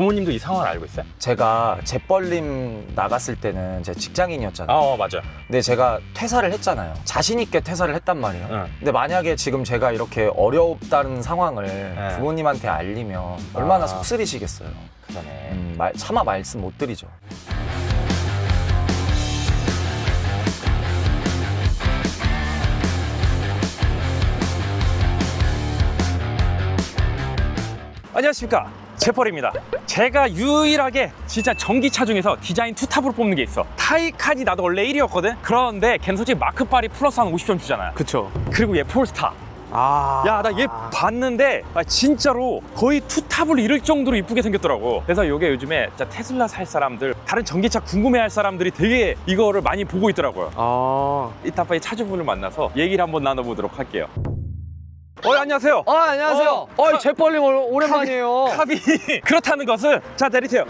부모님도 이 상황을 알고 있어요? 제가 재벌림 나갔을 때는 제 직장인이었잖아요. 아, 어, 맞아. 근데 제가 퇴사를 했잖아요. 자신 있게 퇴사를 했단 말이에요. 응. 근데 만약에 지금 제가 이렇게 어렵다는 상황을 부모님한테 알리면 얼마나 아. 속쓰리시겠어요. 그러네. 음, 말, 차마 말씀 못 드리죠. 안녕하십니까. 제펄입니다. 제가 유일하게 진짜 전기차 중에서 디자인 투탑으로 뽑는 게 있어. 타이칸이 나도 원래 1위였거든? 그런데 걔는 솔직히 마크빨이 플러스 한 50점 주잖아요. 그쵸. 그리고 얘 폴스타. 아. 야, 나 얘 봤는데 아, 진짜로 거의 투탑을 이룰 정도로 이쁘게 생겼더라고. 그래서 이게 요즘에 진짜 테슬라 살 사람들, 다른 전기차 궁금해할 사람들이 되게 이거를 많이 보고 있더라고요. 아. 이따 빨리 차주분을 만나서 얘기를 한번 나눠보도록 할게요. 어, 안녕하세요. 어, 안녕하세요. 어, 어, 카- 재벌림 오랜만이에요. 컵이 그렇다는 것은 자 내리세요.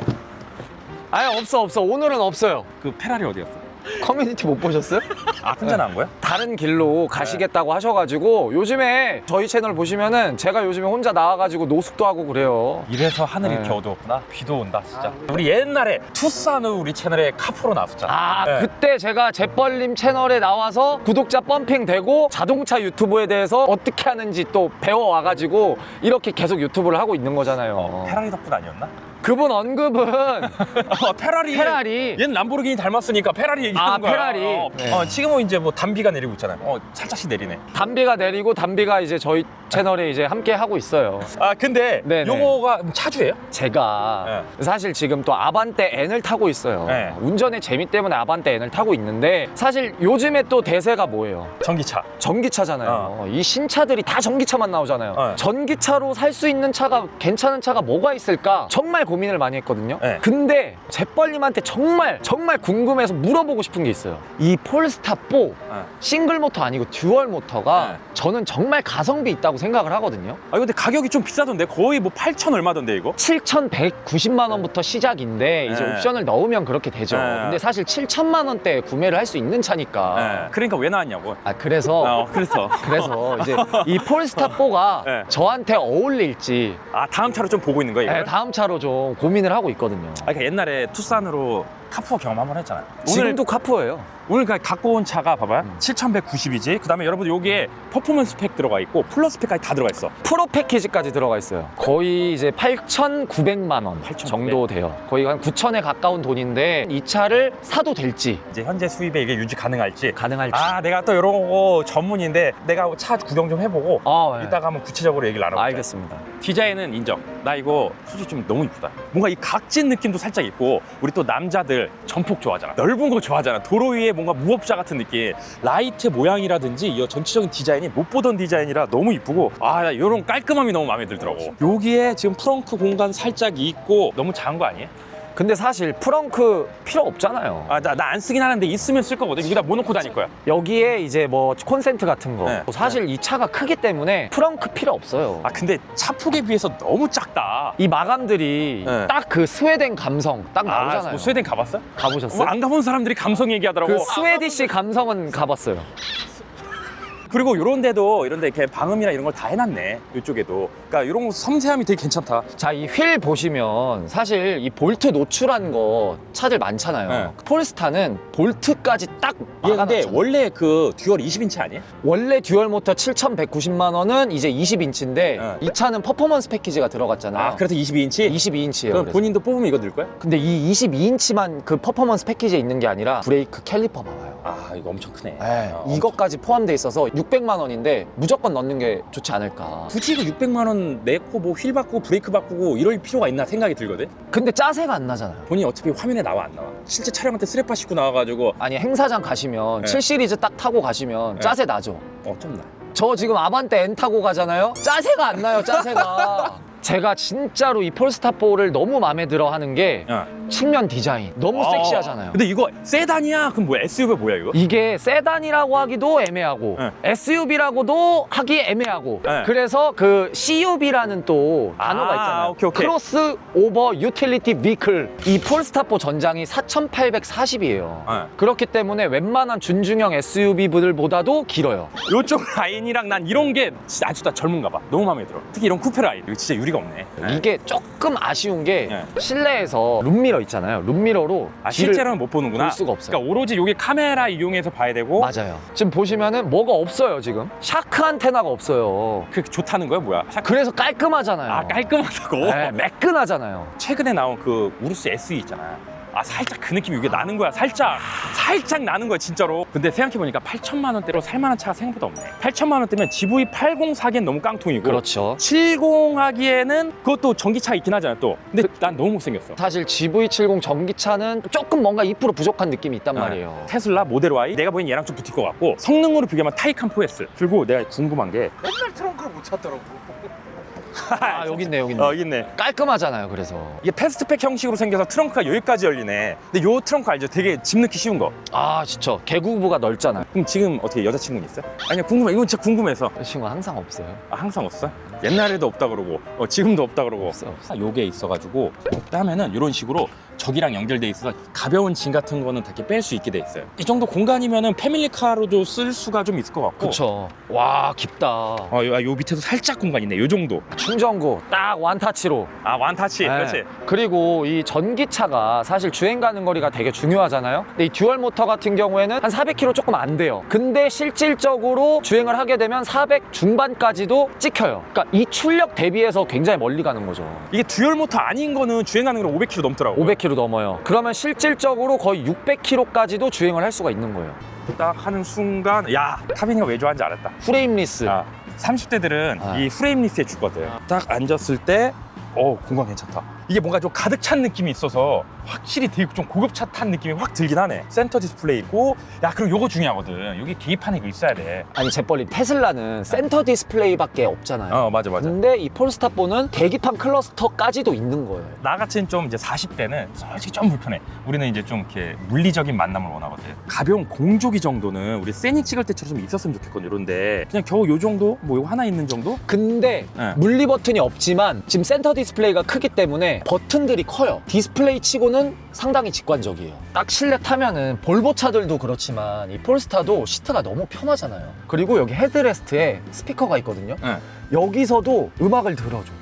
아니, 없어, 없어. 오늘은 없어요. 그 페라리 어디였어? 커뮤니티 못 보셨어요? 아 혼자 나온 거야? 다른 길로 가시겠다고 하셔가지고 요즘에 저희 채널 보시면은 제가 요즘에 혼자 나와가지고 노숙도 하고 그래요. 이래서 하늘이 네. 이렇게 어두웠구나. 비도 온다 진짜. 우리 옛날에 투싼으로 우리 채널에 카프로 나왔었잖아. 아, 네. 그때 제가 재벌님 채널에 나와서 구독자 펌핑 되고 자동차 유튜브에 대해서 어떻게 하는지 또 배워와가지고 이렇게 계속 유튜브를 하고 있는 거잖아요. 어, 페라리 덕분 아니었나? 그분 언급은 어, 페라리. 페라리. 얘는 람보르기니 닮았으니까 페라리 얘기하는 아, 거야. 페라리. 어, 네. 어, 지금은 이제 뭐 단비가 내리고 있잖아요. 어, 살짝씩 내리네. 담비가 내리고 담비가 이제 저희 채널에 이제 함께 하고 있어요. 아 근데 네네. 요거가 차주예요? 제가 사실 지금 또 아반떼 N을 타고 있어요. 네. 운전의 재미 때문에 아반떼 N을 타고 있는데 사실 요즘에 또 대세가 뭐예요? 전기차. 전기차잖아요. 이 신차들이 다 전기차만 나오잖아요. 어. 전기차로 살 수 있는 차가 괜찮은 차가 뭐가 있을까? 정말 고민을 많이 했거든요. 네. 근데 재벌님한테 정말 정말 궁금해서 물어보고 싶은 게 있어요. 이 폴스타 4 어. 싱글 모터 아니고 듀얼 모터가 네. 저는 정말 가성비 있다고 생각을 하거든요. 아 근데 가격이 좀 비싸던데 거의 뭐 8천 얼마던데 이거? 7,190만 원부터 시작인데 이제 네. 옵션을 넣으면 그렇게 되죠. 네. 근데 사실 7천만 원대에 구매를 할 수 있는 차니까. 네. 그러니까 왜 나왔냐고. 아 그래서 어 그래서 그래서 이제 이 폴스타 4가 네. 저한테 어울릴지 아 다음 차로 좀 보고 있는 이거? 네, 다음 차로 좀 고민을 하고 있거든요. 아, 그러니까 옛날에 투싼으로 카푸어 경험 한번 했잖아요. 지금도 카푸어예요. 오늘 그 갖고 온 차가 봐봐요. 음. 7,190이지. 그다음에 여러분들 여기에 퍼포먼스 팩 들어가 있고 플러스 팩까지 다 들어가 있어. 프로 패키지까지 들어가 있어요. 거의 이제 8,900만 원 8,900. 정도 돼요. 거의 한 9천에 가까운 돈인데 이 차를 사도 될지 이제 현재 수입에 이게 유지 가능할지. 가능할지. 아, 내가 또 이런 거 전문인데 내가 차 구경 좀 해보고 아, 네. 이따가 한번 구체적으로 얘기를 나눠볼게. 알겠습니다. 디자인은 인정. 나 이거 솔직히 좀 너무 이쁘다. 뭔가 이 각진 느낌도 살짝 있고 우리 또 남자들 전폭 좋아하잖아. 넓은 거 좋아하잖아. 도로 위에 뭔가 무법자 같은 느낌. 라이트 모양이라든지 이 전체적인 디자인이 못 보던 디자인이라 너무 이쁘고 아, 나 이런 깔끔함이 너무 마음에 들더라고. 여기에 지금 프렁크 공간 살짝 있고 너무 작은 거 아니에요? 근데 사실 프렁크 필요 없잖아요. 아, 나, 나 안 쓰긴 하는데 있으면 쓸 거거든. 여기다 모노코 다닐 거야. 여기에 이제 뭐 콘센트 같은 거 네. 사실 이 차가 크기 때문에 프렁크 필요 없어요. 아, 근데 차 폭에 비해서 너무 작다. 이 마감들이 네. 딱 그 스웨덴 감성 딱 나오잖아요. 뭐 스웨덴 가봤어? 가보셨어요? 어, 안 가본 사람들이 감성 얘기하더라고. 그 스웨디시 감성은 가봤어요. 그리고 이런 데도 이런 데 이렇게 방음이나 이런 걸 다 해놨네 이쪽에도 그러니까 이런 거 섬세함이 되게 괜찮다 자, 이 휠 보시면 사실 이 볼트 노출한 거 차들 많잖아요. 네. 폴스타는 볼트까지 딱 얘 근데 막아놨잖아요. 원래 그 듀얼 20인치 아니에요? 원래 듀얼 모터 7,190만 원은 이제 20인치인데 네. 이 차는 퍼포먼스 패키지가 들어갔잖아요. 아 그래서 22인치? 22인치예요. 그럼 본인도 뽑으면 이거 넣을 거야? 근데 이 22인치만 그 퍼포먼스 패키지에 있는 게 아니라 브레이크 캘리퍼 봐봐요. 아 이거 엄청 크네 네, 어, 이것까지 포함돼 있어서 600만 원인데 무조건 넣는 게 좋지 않을까. 굳이 그 600만 원 내고 뭐 휠 바꾸고 브레이크 바꾸고 이럴 필요가 있나 생각이 들거든 근데 짜세가 안 나잖아요. 본인이 어차피 화면에 나와 안 나와 실제 촬영할 때 스레파 싣고 나와가지고 아니 행사장 가시면 네. 7 시리즈 딱 타고 가시면 네. 짜세 나죠. 어좀 나. 저 지금 아반떼 N 타고 가잖아요. 짜세가 안 나요. 짜세가. 제가 진짜로 이 폴스타4를 너무 마음에 들어 하는 게 야. 측면 디자인 너무 아, 섹시하잖아요. 근데 이거 세단이야? 그럼 뭐야 SUV가 뭐야 이거? 이게 세단이라고 하기도 애매하고 네. SUV라고도 하기 애매하고 네. 그래서 그 CUV라는 또 단어가 아, 있잖아요. 오케이, 오케이. 크로스 오버 유틸리티 비클. 이 폴스타4 전장이 4,840이에요. 네. 그렇기 때문에 웬만한 준중형 SUV들보다도 길어요. 요쪽 라인이랑 난 이런 게 진짜 아주 다 젊은가 봐 너무 마음에 들어 특히 이런 쿠페 라인 이거 진짜 유리 무리가 없네. 네. 이게 조금 아쉬운 게 네. 실내에서 룸미러 있잖아요. 룸미러로 아 뒤를 실제로는 못 보는구나. 볼 수가 없어요. 그러니까 오로지 여기 카메라 이용해서 봐야 되고 맞아요. 지금 보시면은 뭐가 없어요, 지금. 샤크 안테나가 없어요. 그 좋다는 거야 뭐야? 샤- 그래서 깔끔하잖아요. 아 깔끔하다고. 네, 매끈하잖아요. 최근에 나온 그 우루스 SE 있잖아. 아 살짝 그 느낌이 이게 나는 거야. 살짝 살짝 나는 거야 진짜로. 근데 생각해 보니까 8천만 원대로 살만한 차가 생각보다 없네. 8천만 원대면 GV80 사기엔 너무 깡통이고. 그렇죠. 70 하기에는 그것도 전기차 있긴 하잖아 또. 근데 난 너무 못생겼어. 사실 GV70 전기차는 조금 뭔가 2% 부족한 느낌이 있단 네. 말이에요. 테슬라 모델 Y 내가 보기엔 얘랑 좀 붙을 것 같고 성능으로 비교하면 타이칸 4S 그리고 내가 궁금한 게 맨날 트렁크를 못 찾더라고. 아, 여기 있네, 여기 있네. 어, 여기 있네. 깔끔하잖아요, 그래서. 이게 패스트팩 형식으로 생겨서 트렁크가 여기까지 열리네. 근데 요 트렁크 알죠? 되게 집 넣기 쉬운 거. 아, 진짜. 개구부가 넓잖아요. 그럼 지금 어떻게 여자친구는 있어? 아니야 궁금해. 이건 진짜 궁금해서. 이 친구 항상 없어요. 아, 항상 없어? 옛날에도 없다 그러고 어, 지금도 없다 그러고. 없어요. 아, 요게 있어가지고 하면은 이런 식으로 저기랑 연결돼 있어서 가벼운 짐 같은 거는 다 이렇게 뺄 수 있게 돼 있어요. 이 정도 공간이면은 패밀리카로도 쓸 수가 좀 있을 것 같고. 그쵸. 와, 깊다. 어, 요, 아, 요 밑에도 살짝 공간 있네. 요 정도. 충전구 딱 원타치로. 아 완타치. 네. 그렇지. 그리고 이 전기차가 사실 주행 가는 거리가 되게 중요하잖아요. 근데 이 듀얼 모터 같은 경우에는 한 400km 조금 안 돼요. 근데 실질적으로 주행을 하게 되면 400 중반까지도 찍혀요. 그러니까 이 출력 대비해서 굉장히 멀리 가는 거죠. 이게 듀얼 모터 아닌 거는 주행하는 건 500km 넘더라고. 500km 넘어요. 그러면 실질적으로 거의 600km까지도 주행을 할 수가 있는 거예요. 딱 하는 순간 야 카빈이가 왜 좋아하는지 알았다. 프레임리스. 아, 30대들은 아. 이 프레임 리스에 죽거든. 딱 앉았을 때, 어, 공간 괜찮다. 이게 뭔가 좀 가득 찬 느낌이 있어서 확실히 되게 좀 고급차 탄 느낌이 확 들긴 하네. 센터 디스플레이 있고, 야, 그리고 요거 중요하거든. 여기 계기판에 이거 있어야 돼. 아니 재벌리 테슬라는 센터 디스플레이밖에 없잖아요. 어, 맞아, 맞아. 근데 이 폴스타포는 계기판 클러스터까지도 있는 거예요. 나 같은 좀 이제 40대는 솔직히 좀 불편해. 우리는 이제 좀 이렇게 물리적인 만남을 원하거든. 가벼운 공조기 정도는 우리 세닝 찍을 때처럼 좀 있었으면 좋겠거든. 이런데 그냥 겨우 요 정도? 뭐 요거 하나 있는 정도? 근데 네. 물리 버튼이 없지만 지금 센터 디스플레이가 크기 때문에 버튼들이 커요. 디스플레이 치고는 상당히 직관적이에요. 딱 실내 타면은 볼보 차들도 그렇지만 이 폴스타도 시트가 너무 편하잖아요. 그리고 여기 헤드레스트에 스피커가 있거든요. 네. 여기서도 음악을 들어줘.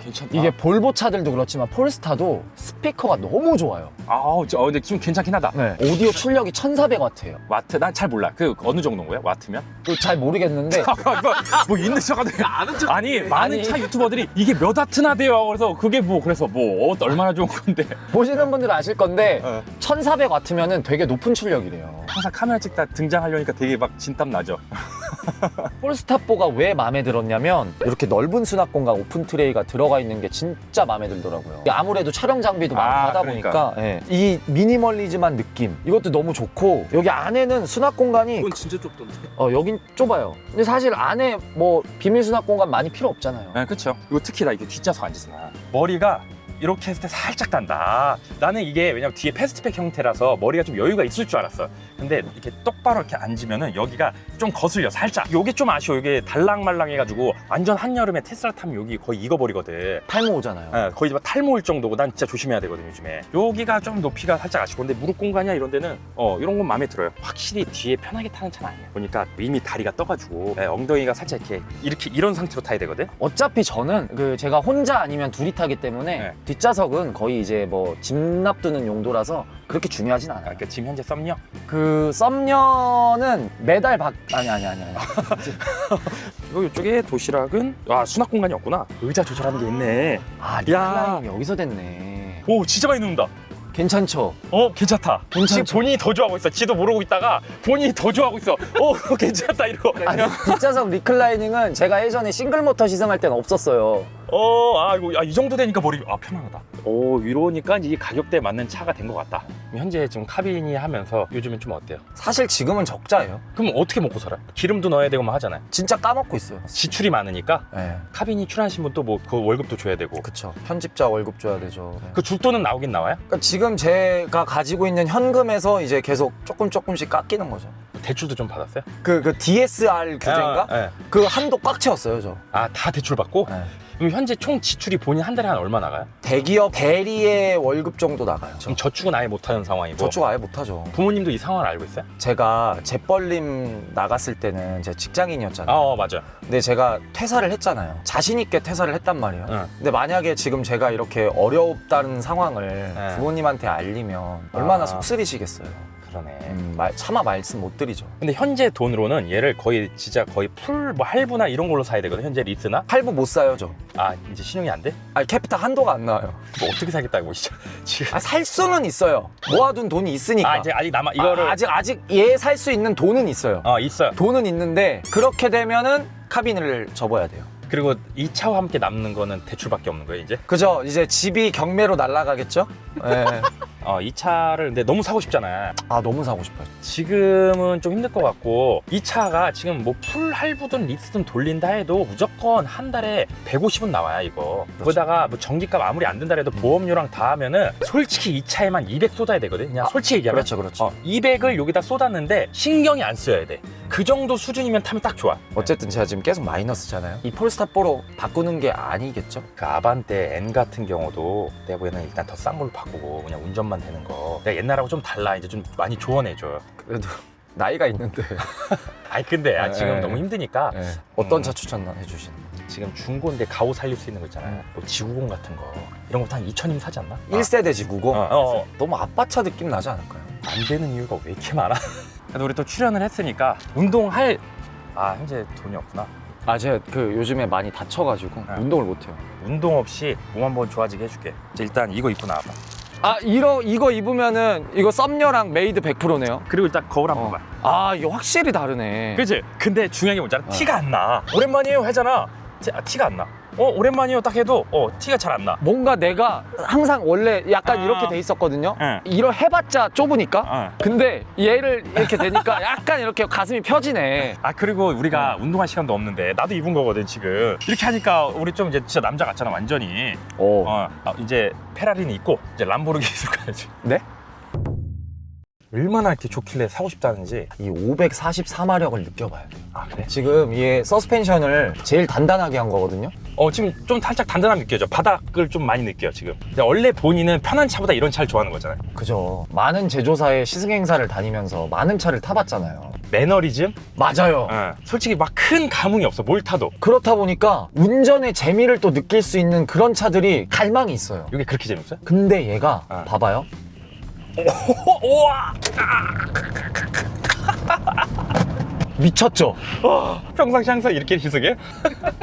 괜찮다. 이게 볼보 차들도 그렇지만 폴스타도 스피커가 너무 좋아요. 아우, 저, 어, 근데 지금 괜찮긴 하다. 네. 오디오 출력이 1400와트예요. 와트? 난 잘 몰라. 그 어느 정도인 거야? 와트면? 잘 모르겠는데 뭐 있는 척하네. 아는 척. 아니 많은 아니. 차 유튜버들이 이게 몇 와트나 돼요. 그래서 그게 뭐 그래서 뭐 어, 얼마나 좋은 건데. 보시는 분들은 아실 건데 어. 1400와트면은 되게 높은 출력이래요. 항상 카메라 찍다 등장하려니까 되게 막 진땀 나죠. 폴스타포가 왜 마음에 들었냐면 이렇게 넓은 수납 공간 오픈 트레이가 들어 가 있는 게 진짜 마음에 들더라고요. 아무래도 촬영 장비도 많고 아, 하다 그러니까. 보니까 예. 이 미니멀리즘한 느낌 이것도 너무 좋고 여기 안에는 수납 공간이 이건 진짜 좁던데. 어 여긴 좁아요. 근데 사실 안에 뭐 비밀 수납 공간 많이 필요 없잖아요. 네, 그렇죠. 이거 특히 나 이게 뒷좌석 앉으잖아. 머리가 이렇게 했을 때 살짝 단다. 나는 이게 왜냐면 뒤에 패스트백 형태라서 머리가 좀 여유가 있을 줄 알았어. 근데 이렇게 똑바로 이렇게 앉으면은 여기가 좀 거슬려 살짝. 요게 좀 아쉬워. 이게 달랑말랑 해가지고 완전 한여름에 테슬라 타면 여기 거의 익어버리거든. 탈모 오잖아요. 예, 거의 막 탈모 올 정도고 난 진짜 조심해야 되거든 요즘에 여기가 좀 높이가 살짝 아쉽고 근데 무릎 공간이야 이런 데는 어 이런 건 마음에 들어요 확실히 뒤에 편하게 타는 차는 아니에요 보니까 이미 다리가 떠가지고 예, 엉덩이가 살짝 이렇게 이렇게 이런 상태로 타야 되거든 어차피 저는 그 제가 혼자 아니면 둘이 타기 때문에 네. 뒷좌석은 거의 이제 뭐 짐 납두는 용도라서 그렇게 중요하진 않아요. 그러니까 지금 현재 썸녀 그 썸녀는 매달 박 아니 아니 아니 아니. 그리고 이쪽에 도시락은 와 수납 공간이 없구나 의자 조절하는 게 있네 아 야. 리클라임 여기서 됐네. 오 진짜 많이 눕는다 괜찮죠? 어 괜찮다 괜찮죠? 지금 본인이 더 좋아하고 있어 지도 모르고 있다가 본인이 더 좋아하고 있어 어 괜찮다 이러고 아니 뒷좌석 리클라이닝은 제가 예전에 싱글 모터 시승할 때는 없었어요. 어, 아, 이거, 아, 이 정도 되니까 머리, 아, 편안하다. 오, 위로니까 이 가격대에 맞는 차가 된 것 같다. 현재 지금 카빈이 하면서 요즘엔 좀 어때요? 사실 지금은 적자예요. 그럼 어떻게 먹고 살아요? 기름도 넣어야 되고 뭐 하잖아요. 진짜 까먹고 있어요. 지출이 많으니까 네. 카빈이 출연하신 분또뭐그 월급도 줘야 되고. 그쵸. 편집자 월급 줘야 되죠. 네. 그 줄 돈은 나오긴 나와요? 그러니까 지금 제가 가지고 있는 현금에서 이제 계속 조금 조금씩 깎이는 거죠. 대출도 좀 받았어요? 그, 그 DSR 규제인가? 아, 네. 그 한도 꽉 채웠어요, 저. 아, 다 대출 받고? 네. 그럼 현재 총 지출이 본인 한 달에 한 얼마 나가요? 대기업 대리의 월급 정도 나가요. 지금 저축은 아예 못하는 상황이고 저축 아예 못하죠. 부모님도 이 상황을 알고 있어요? 제가 재벌림 나갔을 때는 제 직장인이었잖아요. 아, 어, 맞아. 근데 제가 퇴사를 했잖아요. 자신 있게 퇴사를 했단 말이에요. 응. 근데 만약에 지금 제가 이렇게 어렵다는 상황을 네. 부모님한테 알리면 얼마나 아. 속쓰리시겠어요. 그러네. 음, 말- 차마 말씀 못 드리죠. 근데 현재 돈으로는 얘를 거의 진짜 거의 풀 뭐 할부나 이런 걸로 사야 되거든. 현재 리스나. 할부 못 사요, 저. 아 이제 신용이 안 돼? 아니, 캐피탈 한도가 안 나와요. 뭐 어떻게 사겠다고 진짜 지금. 아, 살 수는 있어요. 모아둔 돈이 있으니까. 아 이제 아직 남아 이거를 아, 직 아직 얘 살 수 있는 돈은 있어요. 어 있어요. 돈은 있는데 그렇게 되면은 카빈을 접어야 돼요. 그리고 이 차와 함께 남는 거는 대출밖에 없는 거예요 이제. 그죠? 이제 집이 경매로 날아가겠죠? 예. 어 이 차를 근데 너무 사고 싶잖아. 아 너무 사고 싶어요. 지금은 좀 힘들 것 같고 이 차가 지금 뭐 풀 할부든 리스든 돌린다 해도 무조건 한 달에 150은 나와요 이거 거기다가 뭐 전기값 아무리 안 든다 해도 보험료랑 다 하면은 솔직히 이 차에만 200 쏟아야 되거든 그냥 솔직히 얘기하면 그렇죠, 그렇죠. 어, 200을 여기다 쏟았는데 신경이 안 쓰여야 돼 그 정도 수준이면 타면 딱 좋아 어쨌든 제가 지금 계속 마이너스잖아요. 이 폴스타포로 바꾸는 게 아니겠죠? 그 아반떼 N 같은 경우도 내가 보기에는 일단 더 싼 걸로 바꾸고 그냥 운전 만 되는 거 내가 옛날하고 좀 달라 이제 좀 많이 조언해줘요 그래도 나이가 있는데 아니 근데 아, 네, 지금 네. 너무 힘드니까 예. 어떤 음. 차 추천 해 주시는? 지금 중고인데 가오 살릴 수 있는 거 있잖아요. 음. 뭐 지구공 같은 거 이런 것도 한 2천이면 사지 않나? 1세대 지구고 어, 어, 어. 너무 아빠 차 느낌 나지 않을까요? 안 되는 이유가 왜 이렇게 많아? 그래도 우리 또 출연을 했으니까 운동할 아 현재 돈이 없구나. 아 제가 그 요즘에 많이 다쳐가지고 네. 운동을 못해요. 운동 없이 몸 한번 좋아지게 해줄게. 이제 일단 이거 입고 나와봐. 아 이거 이거 입으면은 이거 썸녀랑 메이드 100%네요. 그리고 일단 거울 한번 어. 봐. 아 이거 확실히 다르네. 그치? 근데 중요한 게 뭔지 알아? 어. 티가 안 나. 오랜만이에요 하잖아. 티, 아, 티가 안 나. 어 오랜만이에요 딱 해도 어 티가 잘 안 나. 뭔가 내가 항상 원래 약간 아. 이렇게 돼 있었거든요. 응. 이런 해봤자 좁으니까. 어. 근데 얘를 이렇게 되니까 약간 이렇게 가슴이 펴지네. 아 그리고 우리가 운동할 시간도 없는데 나도 입은 거거든 지금 이렇게 하니까 우리 좀 이제 진짜 남자 같잖아 완전히 오. 어, 아, 이제 페라리는 있고 이제 람보르기니로 가야지. 네? 얼마나 이렇게 좋길래 사고 싶다는지. 이 544마력을 느껴봐야 돼요. 아 그래? 지금 얘 서스펜션을 제일 단단하게 한 거거든요. 어 지금 좀 살짝 단단함 느껴져. 바닥을 좀 많이 느껴 지금. 근데 원래 본인은 편한 차보다 이런 차를 좋아하는 거잖아요. 그죠. 많은 제조사의 시승 행사를 다니면서 많은 차를 타봤잖아요. 매너리즘? 맞아요. 어. 솔직히 막 큰 감흥이 없어. 뭘 타도. 그렇다 보니까 운전의 재미를 또 느낄 수 있는 그런 차들이 갈망이 있어요. 이게 그렇게 재밌어요? 근데 얘가 아. 봐봐요. 오, 우와! 미쳤죠? 와, 평상시 항상 이렇게 희석해?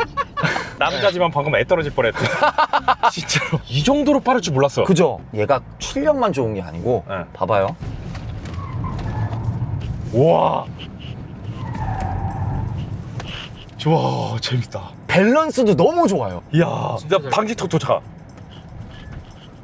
남자지만 방금 애 떨어질 뻔했다. 진짜로. 이 정도로 빠를 줄 몰랐어. 그죠? 얘가 출력만 좋은 게 아니고 네. 봐봐요. 우와. 좋아, 재밌다. 밸런스도 너무 좋아요. 이야, 진짜 방지턱 도착.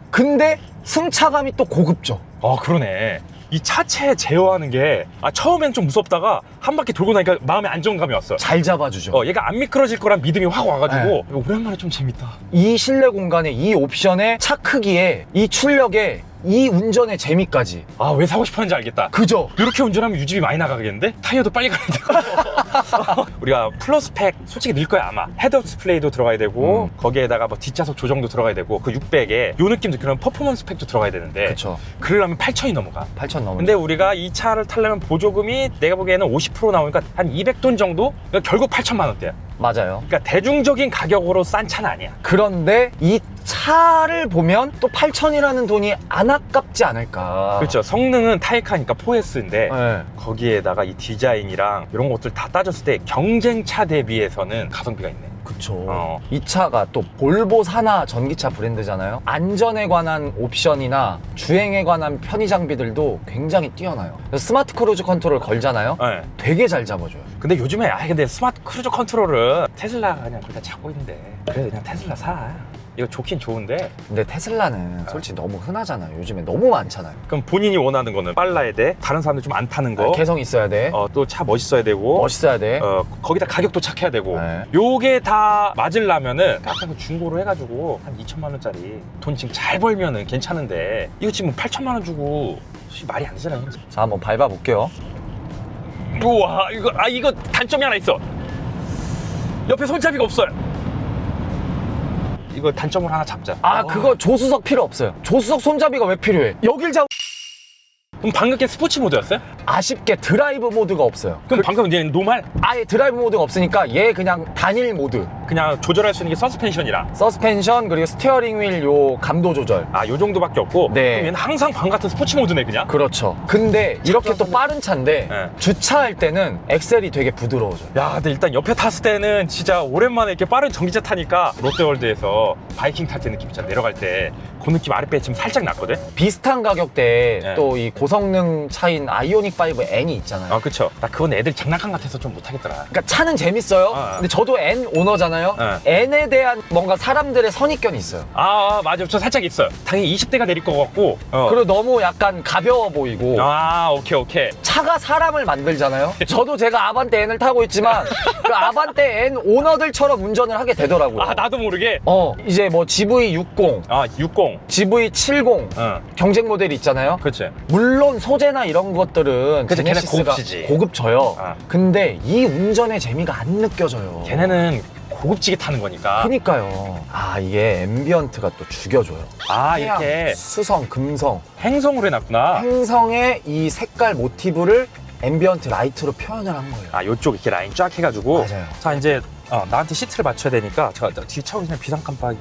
근데 승차감이 또 고급져. 아, 그러네. 이 차체 제어하는 게 아, 처음엔 좀 무섭다가 한 바퀴 돌고 나니까 마음에 안정감이 왔어. 잘 잡아주죠. 어, 얘가 안 미끄러질 거란 믿음이 확 와가지고 이거 오랜만에 좀 재밌다. 이 실내 공간에 이 옵션에 차 크기에 이 출력에 이 운전의 재미까지. 아, 왜 사고 싶었는지 알겠다. 그죠? 이렇게 운전하면 유지비 많이 나가겠는데? 타이어도 빨리 가야 되고 우리가 플러스 팩 솔직히 넣을 거야 아마 헤드업 디스플레이도 들어가야 되고 음. 거기에다가 뭐 뒷좌석 조정도 들어가야 되고 그 600에 요 느낌도 그런 퍼포먼스 팩도 들어가야 되는데 그쵸. 그러려면 8천이 넘어가 8천 넘는. 근데 우리가 이 차를 타려면 보조금이 내가 보기에는 50% 나오니까 한 200돈 정도? 그러니까 결국 8천만 원대야 맞아요. 그러니까 대중적인 가격으로 싼 차는 아니야 그런데 이 차를 보면 또 8천이라는 돈이 안 아깝지 않을까. 그렇죠 성능은 타이카니까 4S인데 네. 거기에다가 이 디자인이랑 이런 것들 다 따졌을 때 경쟁차 대비해서는 가성비가 있네. 그쵸. 어. 이 차가 또 볼보 산하 전기차 브랜드잖아요. 안전에 관한 옵션이나 주행에 관한 편의 장비들도 굉장히 뛰어나요. 그래서 스마트 크루즈 컨트롤 걸잖아요. 네. 되게 잘 잡아줘요. 근데 요즘에 아 근데 스마트 크루즈 컨트롤은 테슬라가 그냥 거의 다 잡고 있는데 그래도 그냥 테슬라 사. 이거 좋긴 좋은데 근데 테슬라는 솔직히 너무 흔하잖아요. 요즘에 너무 많잖아요. 그럼 본인이 원하는 거는 빨라야 돼. 다른 사람들 좀 안 타는 거. 개성 있어야 돼. 어, 또 차 멋있어야 되고. 멋있어야 돼. 어, 거기다 가격도 착해야 되고. 네. 요게 다 맞으려면은 아까 그 중고로 해가지고 한 2천만 원짜리 돈 지금 잘 벌면은 괜찮은데 이거 지금 8천만 원 주고 솔직히 말이 안 되잖아요. 자, 한번 밟아 볼게요. 우와 이거 아 이거 단점이 하나 있어 옆에 손잡이가 없어요 이거 단점을 하나 잡자. 아 어. 그거 조수석 필요 없어요 조수석 손잡이가 왜 필요해 여길 잡 그럼 방금 게 스포츠 모드였어요? 아쉽게 드라이브 모드가 없어요. 그럼 방금 이제 노말? 아예 드라이브 모드가 없으니까 얘 그냥 단일 모드. 그냥 조절할 수 있는 게 서스펜션이랑 서스펜션 그리고 스티어링 휠 요 감도 조절. 아 요 정도밖에 없고. 네. 그럼 얘는 항상 방 같은 스포츠 모드네 그냥? 그렇죠. 근데 이렇게 또 빠른 차인데 네. 주차할 때는 엑셀이 되게 부드러워져요. 야 근데 일단 옆에 탔을 때는 진짜 오랜만에 이렇게 빠른 전기차 타니까 롯데월드에서 바이킹 탈 때 느낌 있잖아 내려갈 때 그 느낌 아랫배에 지금 살짝 났거든? 비슷한 가격대에 네. 또 이 고성능 차인 아이오닉 5 N이 있잖아요 아 그쵸 나 그건 애들 장난감 같아서 좀 못하겠더라 그러니까 차는 재밌어요 아. 근데 저도 N 오너잖아요 네. N에 대한 뭔가 사람들의 선입견이 있어요 아, 아 맞아 저 살짝 있어요 당연히 20대가 내릴 것 같고 어. 그리고 너무 약간 가벼워 보이고 아 오케이 오케이 차가 사람을 만들잖아요. 저도 제가 아반떼 N을 타고 있지만 그 아반떼 N 오너들처럼 운전을 하게 되더라고요. 아 나도 모르게 어 이제 뭐 GV60, 아 60. GV70 응. 경쟁 모델이 있잖아요. 그치. 물론 소재나 이런 것들은 그치, 걔네 제네시스가 고급지지. 고급져요. 아. 근데 이 운전의 재미가 안 느껴져요. 걔네는 고급지게 타는 거니까. 그니까요. 아 이게 앰비언트가 또 죽여줘요. 아 이렇게 수성, 금성, 행성으로 해놨구나. 행성의 이 색깔 모티브를 앰비언트 라이트로 표현을 한 거예요. 아 요쪽 이렇게 라인 쫙 해가지고. 맞아요. 자 이제 어, 나한테 시트를 맞춰야 되니까 저, 저 뒤에 차고 있는 비상 깜빡이.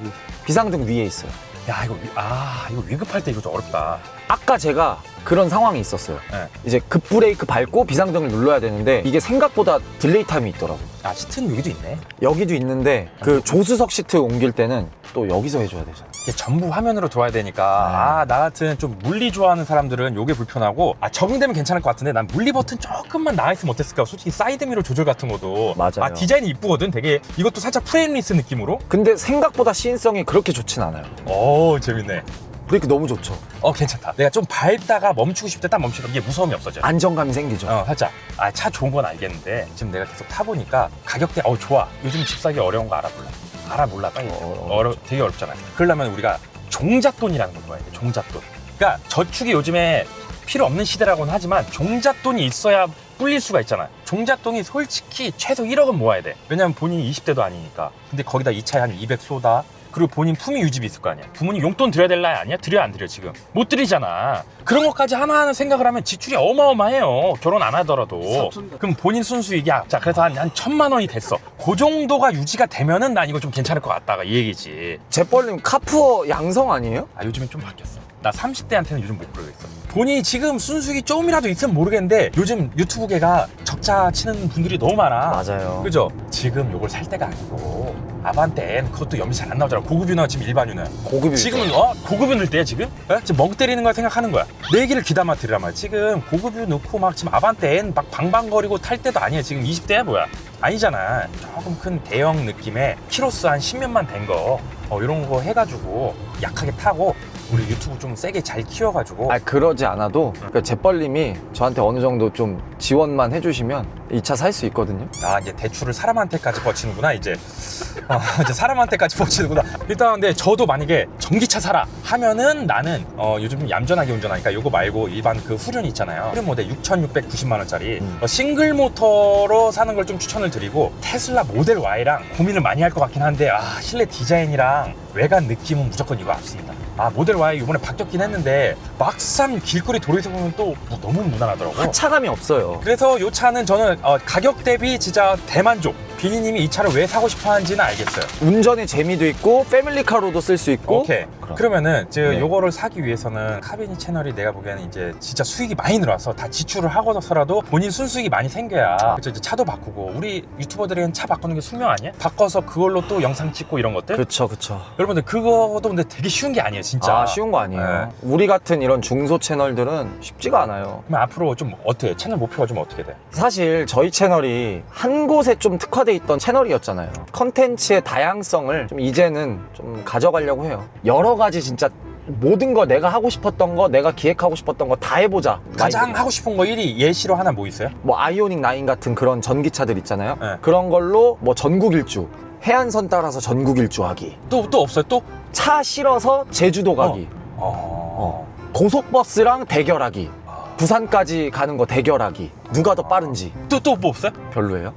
비상등 위에 있어요. 야 이거 위- 아 이거 위급할 때 이거 좀 어렵다. 아까 제가 그런 상황이 있었어요. 네. 이제 급브레이크 밟고 비상등을 눌러야 되는데 이게 생각보다 딜레이 타임이 있더라고. 아 시트는 여기도 있네. 여기도 있는데 그 조수석 시트 옮길 때는 또 여기서 해줘야 되잖아. 이게 전부 화면으로 들어와야 되니까 네. 아나 같은 좀 물리 좋아하는 사람들은 요게 불편하고 아 적응되면 괜찮을 것 같은데 난 물리 버튼 조금만 나와 있으면 어땠을까 솔직히 사이드 미러 조절 같은 것도 맞아요. 아 디자인이 이쁘거든 되게 이것도 살짝 프레임리스 느낌으로 근데 생각보다 시인성이 그렇게 좋진 않아요. 오 재밌네 브레이크 너무 좋죠. 어 괜찮다. 내가 좀 밟다가 멈추고 싶을 때 딱 멈추면 이게 무서움이 없어져 안정감이 생기죠. 어 살짝. 아 차 좋은 건 알겠는데 지금 내가 계속 타 보니까 가격대 어 좋아. 요즘 집 사기 어려운 거 알아볼라. 알아볼라 빨리. 어, 어려 되게 어렵잖아. 그러려면 우리가 종잣돈이라는 걸 봐야 돼 종잣돈. 그러니까 저축이 요즘에 필요 없는 시대라고는 하지만 종잣돈이 있어야 불릴 수가 있잖아. 종잣돈이 솔직히 최소 1억은 모아야 돼. 왜냐면 본인이 20대도 아니니까. 근데 거기다 이 차에 한 200 쏘다 그리고 본인 품위 유지비 있을 거 아니야. 부모님 용돈 드려야 될 나이 아니야? 드려 안 드려 지금? 못 드리잖아. 그런 것까지 하나하나 생각을 하면 지출이 어마어마해요. 결혼 안 하더라도. 그럼 본인 순수익이 야, 자 그래서 한, 한 천만 원이 됐어. 그 정도가 유지가 되면은 난 이거 좀 괜찮을 것 같다가 이 얘기지. 재벌님 카푸어 양성 아니에요? 아 요즘엔 좀 바뀌었어. 나 30대한테는 요즘 못 그러겠어. 본인이 지금 순수익이 조금이라도 있으면 모르겠는데 요즘 유튜브계가 적자 치는 분들이 너무 많아. 맞아요. 그죠? 지금 요걸 살 때가 아니고 아반떼 N 그것도 연비 잘안 나오잖아 고급유나 지금 일반유는 고급이 지금은 어? 고급유 넣을 때야 지금? 어? 지금 멍 때리는 걸 생각하는 거야. 내 얘기를 귀담아 들으란 말이야. 지금 고급유 넣고 막 지금 아반떼 N 막 방방거리고 탈 때도 아니야. 지금 20대야 뭐야? 아니잖아. 조금 큰 대형 느낌의 키로수 한 10년만 된거. 어, 이런 거 해가지고 약하게 타고 우리 유튜브 좀 세게 잘 키워가지고. 아 그러지 않아도 그 재벌님이 저한테 어느 정도 좀 지원만 해주시면 이 차 살 수 있거든요. 아 이제 대출을 사람한테까지 뻗치는구나 이제. 어, 이제 사람한테까지 뻗치는구나. 일단 근데 저도 만약에 전기차 사라 하면은 나는 어, 요즘 얌전하게 운전하니까 요거 말고 일반 그 후륜 있잖아요. 후륜 모델 6,690만 원짜리. 음. 어, 싱글 모터로 사는 걸 좀 추천을 드리고 테슬라 모델 Y랑 고민을 많이 할 것 같긴 한데 아 실내 디자인이랑 외관 느낌은 무조건 이거 앞섭니다 아 모델 Y 이번에 바뀌었긴 했는데 막상 길거리 도로에서 보면 또 너무 무난하더라고 차감이 없어요. 그래서 이 차는 저는 어, 가격 대비 진짜 대만족. 비니님이 이 차를 왜 사고 싶어 하는지는 알겠어요. 운전의 재미도 있고 패밀리카로도 쓸 수 있고 오케이. 그럼. 그러면은 저 네. 요거를 사기 위해서는 카비니 채널이 내가 보기에는 이제 진짜 수익이 많이 늘어서 다 지출을 하고서라도 본인 순수익이 많이 생겨야 그래서 이제 차도 바꾸고 우리 유튜버들은 차 바꾸는 게 숙명 아니야? 바꿔서 그걸로 또 영상 찍고 이런 것들. 그쵸 그쵸. 여러분들 그거도 근데 되게 쉬운 게 아니에요, 진짜. 아 쉬운 거 아니에요. 네. 우리 같은 이런 중소 채널들은 쉽지가 않아요. 그럼 앞으로 좀 어떻게 채널 목표가 좀 어떻게 돼? 사실 저희 채널이 한 곳에 좀 특화돼 있던 채널이었잖아요. 컨텐츠의 다양성을 좀 이제는 좀 가져가려고 해요. 여러 가지 진짜 모든 거 내가 하고 싶었던 거, 내가 기획하고 싶었던 거 다 해보자. 가장 마인드로. 하고 싶은 거 1위 예시로 하나 뭐 있어요? 뭐 아이오닉 9 같은 그런 전기차들 있잖아요. 네. 그런 걸로 뭐 전국 일주, 해안선 따라서 전국 일주하기, 또 또 없어요? 또? 차 실어서 제주도 가기, 어. 고속버스랑 대결하기, 부산까지 가는 거 대결하기, 누가 더 빠른지 또 또 뭐 없어요? 별로예요?